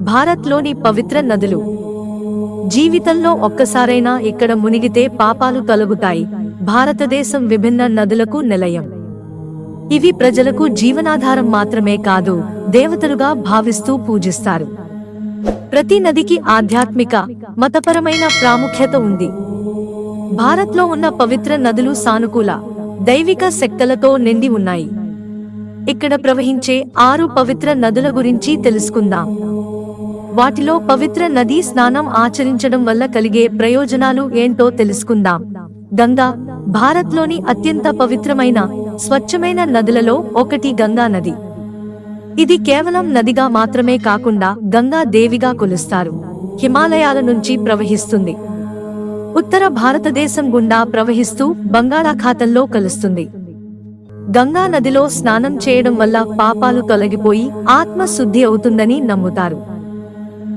భారత్లోని పవిత్ర నదులు. జీవితంలో ఒక్కసారైనా ఇక్కడ మునిగితే పాపాలు తొలగుతాయి భారతదేశం విభిన్న నదులకు నిలయం. ఇవి ప్రజలకు జీవనాధారం మాత్రమే కాదు దేవతలుగా భావిస్తూ పూజిస్తారు. ప్రతి నదికి ఆధ్యాత్మిక మతపరమైన ప్రాముఖ్యత ఉంది. భారత్లో ఉన్న పవిత్ర నదులు సానుకూల దైవిక శక్తులతో నిండి ఉన్నాయి. ఇక్కడ ప్రవహించే ఆరు పవిత్ర నదుల గురించి తెలుసుకుందాం. వాటిలో పవిత్ర నదీ స్నానం ఆచరించడం వల్ల కలిగే ప్రయోజనాలు ఏంటో తెలుసుకుందాం. గంగా భారత్లోని అత్యంత పవిత్రమైన స్వచ్ఛమైన నదులలో ఒకటి గంగా నది. ఇది కేవలం నదిగా మాత్రమే కాకుండా గంగా దేవిగా కొలుస్తారు. హిమాలయాల నుంచి ప్రవహిస్తుంది. ఉత్తర భారతదేశం గుండా ప్రవహిస్తూ బంగాళాఖాతంలో కలుస్తుంది. గంగా నదిలో స్నానం చేయడం వల్ల పాపాలు తొలగిపోయి ఆత్మ శుద్ధి అవుతుందని నమ్ముతారు.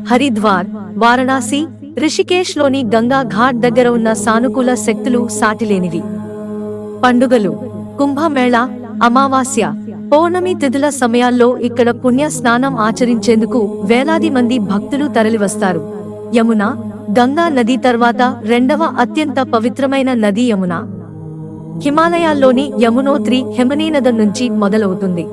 హరిద్వార్ వారణాసి రిషికేశ్లోని గంగా ఘాట్ దగ్గర ఉన్న సానుకూల శక్తులు సాటిలేనివి. పండుగలు కుంభమేళ అమావాస్య పౌర్ణమి తిథుల సమయాల్లో ఇక్కడ పుణ్య స్నానం ఆచరించేందుకు వేలాది మంది భక్తులు తరలివస్తారు. యమున గంగా నది తర్వాత రెండవ అత్యంత పవిత్రమైన నది యమున. హిమాలయాల్లోని యమునోత్రి హిమనీనదం నుంచి మొదలవుతుంది.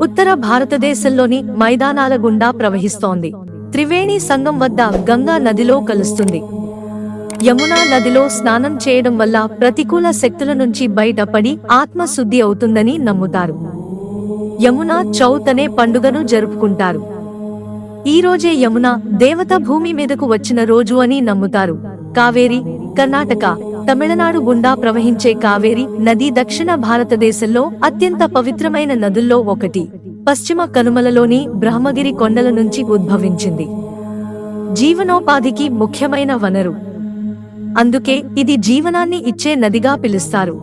ఉత్తర భారతదేశంలోని మైదానాల గుండా ప్రవహిస్తోంది. త్రివేణి సంగం వద్ద గంగా నదిలో కలుస్తుంది. యమునా నదిలో స్నానం చేయడం వల్ల ప్రతికూల శక్తుల నుంచి బయటపడి ఆత్మశుద్ధి అవుతుందని నమ్ముతారు. యమునా చౌత్ అనే పండుగను జరుపుకుంటారు. ఈ రోజే యమున దేవత భూమి మీదకు వచ్చిన రోజు అని నమ్ముతారు. కావేరి కర్ణాటక తమిళనాడు గుండా ప్రవహించే కావేరి నది దక్షిణ భారతదేశంలో అత్యంత పవిత్రమైన నదుల్లో ఒకటి. పశ్చిమ కనుమలలోని బ్రహ్మగిరి కొండల నుంచి ఉద్భవించింది. జీవనోపాధికి ముఖ్యమైన వనరు. అందుకే ఇది జీవనాన్ని ఇచ్చే నదిగా పిలుస్తారు.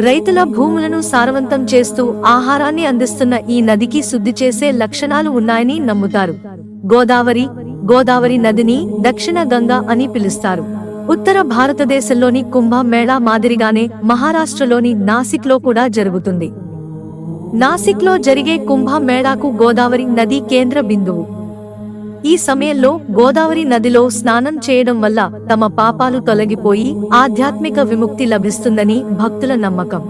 రైతుల భూములను సారవంతం చేస్తూ ఆహారాన్ని అందిస్తున్న ఈ నదికి శుద్ధి చేసే లక్షణాలు ఉన్నాయని నమ్ముతారు. గోదావరి గోదావరి నదిని దక్షిణ గంగా అని పిలుస్తారు. ఉత్తర భారతదేశంలోని కుంభ మేళా మాదిరిగానే మహారాష్ట్రలోని నాసిక్లో కూడా జరుగుతుంది. నాసిక్లో జరిగే కుంభమేళాకు గోదావరి నది కేంద్ర బిందువు. ఈ సమయంలో గోదావరి నదిలో స్నానం చేయడం వల్ల తమ పాపాలు తొలగిపోయి ఆధ్యాత్మిక విముక్తి లభిస్తుందని భక్తుల నమ్మకం.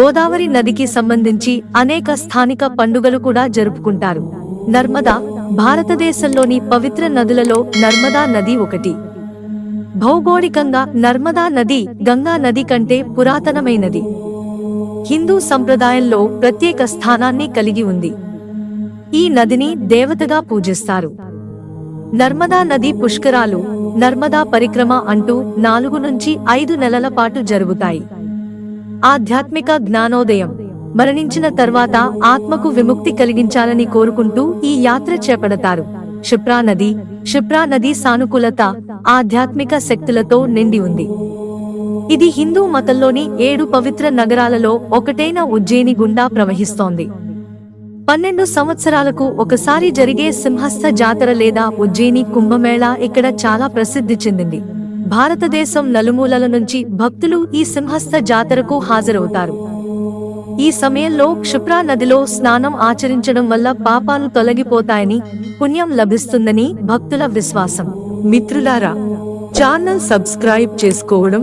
గోదావరి నదికి సంబంధించి అనేక స్థానిక పండుగలు కూడా జరుపుకుంటారు. నర్మదా భారతదేశంలోని పవిత్ర నదులలో నర్మదా నది ఒకటి. భౌగోళికంగా నర్మదా నది గంగా నది కంటే పురాతనమైనది. హిందూ సంప్రదాయంలో ప్రత్యేక స్థానాన్ని కలిగి ఉంది. ఈ నదిని దేవతగా పూజిస్తారు. నర్మదా నది పుష్కరాలు నర్మదా పరిక్రమ అంటూ నాలుగు నుంచి ఐదు నెలల పాటు జరుగుతాయి. ఆధ్యాత్మిక జ్ఞానోదయం మరణించిన తర్వాత ఆత్మకు విముక్తి కలిగించాలని కోరుకుంటూ ఈ యాత్ర చేపడతారు. క్షిప్రా నది క్షిప్రా నది సానుకూలత ఆధ్యాత్మిక శక్తులతో నిండి ఉంది. ఇది హిందూ మతంలోని ఏడు పవిత్ర నగరాలలో ఒకటైన ఉజ్జయిని గుండా ప్రవహిస్తోంది. పన్నెండు సంవత్సరాలకు ఒకసారి జరిగే సింహస్థ జాతర లేదా ఉజ్జయిని కుంభమేళా ఇక్కడ చాలా ప్రసిద్ధి చెందింది. భారతదేశం నలుమూలల నుంచి భక్తులు ఈ సింహస్థ జాతరకు హాజరవుతారు. ఈ సమయంలో క్షిప్రా నదిలో స్నానం ఆచరించడం వల్ల పాపాలు తొలగిపోతాయని పుణ్యం లభిస్తుందని భక్తుల విశ్వాసం. మిత్రులారా ఛానల్ సబ్స్క్రైబ్ చేసుకోవడం